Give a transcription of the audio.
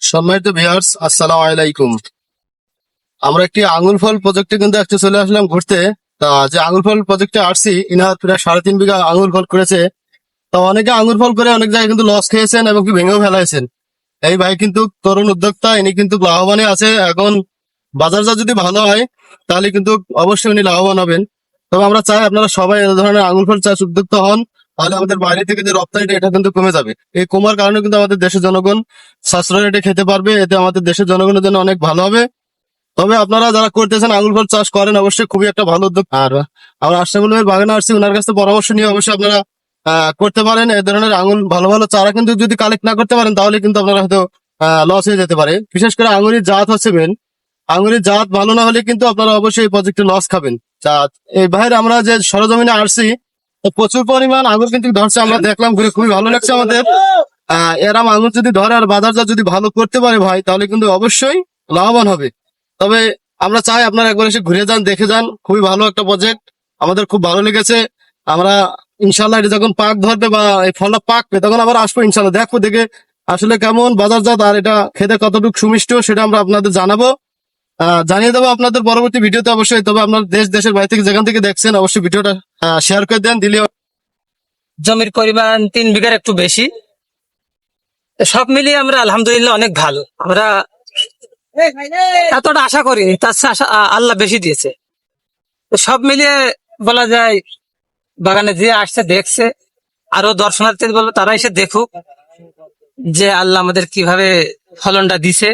সম্মানিত ভিউয়ার্স আসসালামু আলাইকুম। আমরা একটি আঙ্গুল ফল প্রজেক্টে কিন্তু আজকে চলে আসলাম ঘুরতে। তা যে আঙ্গুল ফল প্রজেক্টে আসছি ইনার প্রায় সাড়ে তিন বিঘা আঙ্গুল ফল করেছে। তো অনেকে আঙ্গুর ফল করে অনেক জায়গায় কিন্তু লস খেয়েছেন এবং কি ভেঙেও ফেলাইছেন। এই ভাই কিন্তু তরুণ উদ্যোক্তা, ইনি কিন্তু লাভবানে আছে। এখন বাজারটা যদি ভালো হয়, তাহলে কিন্তু অবশ্যই উনি লাভবান হবেন। তবে আমরা চাই আপনারা সবাই এই ধরনের আঙ্গুল ফল চাষ উদ্যোক্তা হন। তাহলে আমাদের বাইরে থেকে যে রপ্তানিটা, এটা কিন্তু কমে যাবে। এই কমার কারণে কিন্তু আমাদের দেশের জনগণ সাশ্রয় রেটে খেতে পারবে, এতে আমাদের দেশের জনগণের জন্য অনেক ভালো হবে। তবে আপনারা যারা করতেছেন আঙুল ফল চাষ করেন, অবশ্যই খুবই একটা ভালো উদ্যোগ। আর আমরা আশরাফুলের বাগানে আসছি ওনার কাছে পরামর্শ নিয়ে অবশ্যই আপনারা করতে পারেন। এ ধরনের আঙুল, ভালো ভালো চারা কিন্তু যদি কালেক্ট না করতে পারেন, তাহলে কিন্তু আপনারা হয়তো লস হয়ে যেতে পারে। বিশেষ করে আঙুরের জাত হচ্ছে মেন আঙুরের জাত ভালো না হলে কিন্তু আপনারা অবশ্যই এই প্রজেক্টে লস খাবেন। এই বাইরে আমরা যে সরজমিনে আসছি প্রচুর পরিমাণ আঙুর কিন্তু ধরছে, আমরা দেখলাম ঘুরে, খুবই ভালো লাগছে আমাদের। এরম আঙুর যদি ধরে আর বাজারটা যদি ভালো করতে পারে ভাই, তাহলে কিন্তু অবশ্যই লাভবান হবে। তবে আমরা চাই আপনারা একবার এসে ঘুরে যান, দেখে যান, খুবই ভালো একটা প্রজেক্ট আমাদের খুব ভালো লেগেছে। আমরা ইনশাল্লাহ এটা যখন পাক ধরবে বা এই ফলটা পাকবে, তখন আবার আসব ইনশাল্লাহ দেখব দেখে আসলে কেমন বাজারজাত আর এটা খেতে কতটুকু সুমিষ্ট সেটা আমরা আপনাদের জানাব। জানিয়ে দেবো আপনাদের পরবর্তী ভিডিওতে অবশ্যই। তবে আপনার দেশ, দেশের বাইরে থেকে যেখান থেকে দেখছেন, অবশ্যই ভিডিওটা শেয়ার করে দেন দিলে জমির পরিমাণ তিন বিঘার একটু বেশি। সব মিলিয়ে আমরা আলহামদুলিল্লাহ অনেক ভালো। আমরা এতটা আশা করি তার আল্লাহ বেশি দিয়েছে। সব মিলিয়ে বলা যায়, বাগানে যে আসছে, দেখছে, আরও দর্শনার্থী বলব, তারা এসে দেখুক যে আল্লাহ আমাদের কীভাবে ফলনটা দিছে।